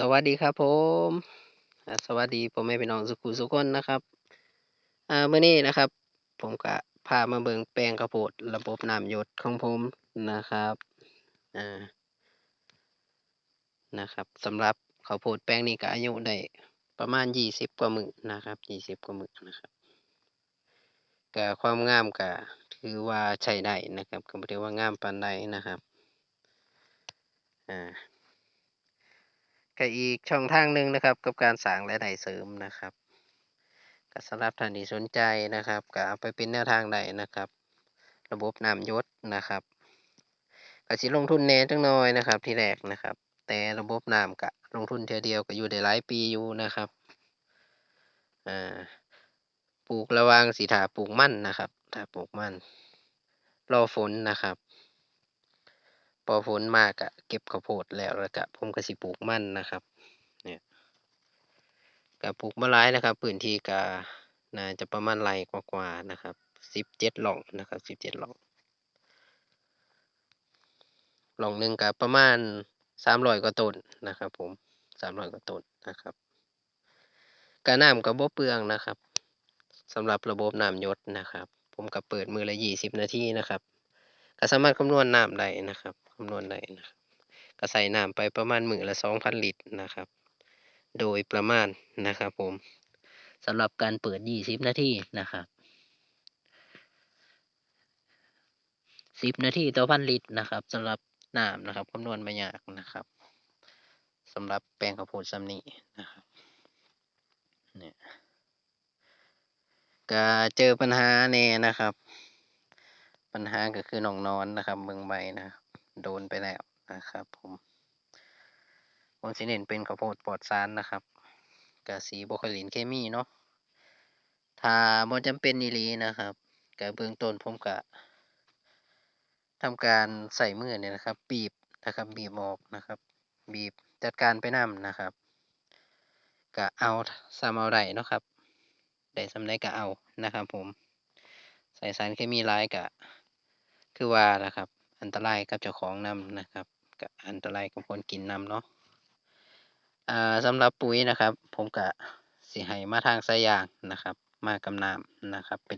สวัสดีครับผมสวัสดีพ่อแม่พี่น้องสุขุสุขคนนะครับอ่ามื้อนี้นะครับ ผมก็พามาเบิ่งแปลงข้าวโพดระบบน้ำหยศของผมนะครับอ่านะครับสำหรับข้าวโพดแปลงนี้ก็อายุได้ประมาณยี่สิบกว่ามือนะครับยี่สิบกว่ามือนะครับก็ความงามก็ถือว่าใช้ได้นะครับก็บ่ถือว่างามปานใดนะครับอ่า ก็อีกช่องทางหนึ่งนะครับ กับการสร้างรายได้เสริมนะครับก็สำหรับท่านที่สนใจนะครับก็เอาไปเป็นแนวทางได้นะครับ ระบบน้ำยศนะครับก็สิลงทุนแน่จักหน่อยนะครับ ที่แรกนะครับ แต่ระบบน้ำก็ลงทุนเทื่อเดียวก็อยู่ได้หลายปีอยู่นะครับอ่าปลูกระว่างสิท่าปลูกมั่นนะครับถ้าปลูกมั่นรอฝนนะครับ พอฝนมาก็เก็บข้าวโพดแล้วแล้วก็ผมก็สิปลูกมันนะครับเนี่ยก็ปลูกบ่หลายนะครับพื้นที่ก็น่าจะประมาณไร่กว่าๆนะครับสิบเจ็ดหล่องนะครับสิบเจ็ดหล่องหล่องหนึ่งก็ประมาณสามร้อยกว่าต้นนะครับ ผมสามร้อยกว่าต้นนะครับก็น้ำก็บ่เปลืองนะครับสำหรับระบบน้ำยศนะครับ ผมก็เปิดมือละยี่สิบนาทีนะครับ ก็สามารถคำนวณน้ำได้นะครับคำนวณได้นะครับก็ใส่น้ำไปประมาณมื้อละสองพันลิตรนะครับ โดยประมาณนะครับ ผมสำหรับการเปิดยี่สิบนาทีนะครับสิบนาทีต่อพันลิตรนะครับสำหรับน้ำนะครับคำนวณไม่ยากนะครับสำหรับแปลงข้าวโพดซ้ำนี้นะครับเนี่ยก็เจอปัญหาแน่นะครับ ปัญหาก็คือหนองนอนนะครับ เมืองใบนะครับโดนไปแล้วนะครับ ผมผมสิเน้นเป็นข้าวโพดปลอดสารนะครับกะสีบคลินเคมีเนาะถ้าบ่จำเป็นอีหลีนะครับก็เบื้องต้นผมก็ทำการใส่มือเนี่ยนะครับ บีบนะครับบีบออกนะครับ บีบจัดการไปนำนะครับก็เอาซ้ำเอาได้เนาะครับได้สำใดก็เอานะครับ ผมใส่สารเคมีหลายก็ คือว่าล่ะครับ อันตรายกับเจ้าของนำนะครับก็อันตรายกับคนกินนำเนาะอ่าสำหรับปุ๋ยนะครับ ผมก็สิให้มาทางสายยางนะครับ มากับน้ำนะครับเป็น